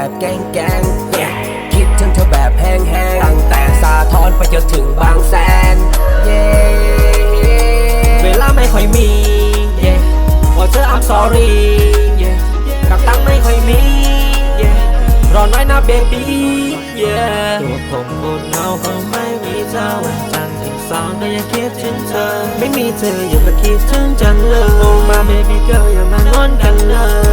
แบบแกงแกงๆ yeah คิดถึงเธอแบบแห้งๆตั้งแต่สาทรไปจนถึงบางแสน yeah เวลาไม่ค่อยมี yeah ว่าเธอ I'm sorry yeah กับตังค์ไม่ค่อยมี yeah รอหน่อยนะ baby yeah ตัวผมปวดเหงาคงไม่มีเธอวันจันทร์ถึงสองก็ยังคิดถึงเธอ ไม่มีเธออยู่ก็คิดถึงจังเลยโอ้มา baby girl อย่ามางอนกันเลย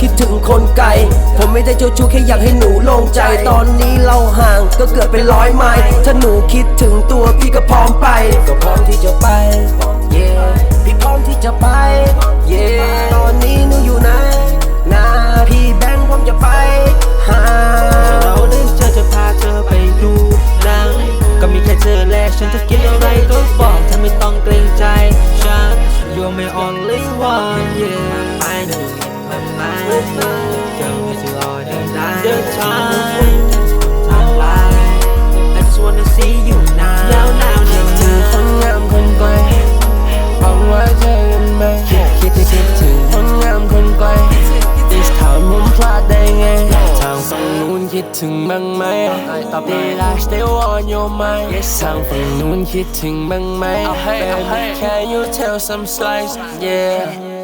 คิดถึงคนไกล ผมไม่ได้เจ้าชู้แค่อยากให้หนูโล่งใจ ตอนนี้เราห่างก็เกิดเป็นร้อยไมล์ถ้าหนูคิดถึงตัวพี่ก็พร้อมไป ก็พร้อมที่จะไป yeah พี่พร้อมที่จะไป yeah ตอนนี้หนูอยู่ไหนนะพี่แบงค์ผมจะไปหาเราได้เจอจะพาเธอไปดูหนังก็มีแค่เธอและฉันจะกินอะไรก็บอกเธอไม่ต้องเกรงใจฉัน You're my only one yeah ดถึง now คนงามคนไกลหวังว่าจะเห็นไหมคิดคิดคิดถึงคนงามคนไกลอีสถามผมพลาดได้ไงทางฝั่งนู้นคิดถึงบ้างไหมตอบ Did I still on your mind Yes ทางฝั่งนู้นคิดถึงบ้างไหม Baby Can you tell some slice Yeah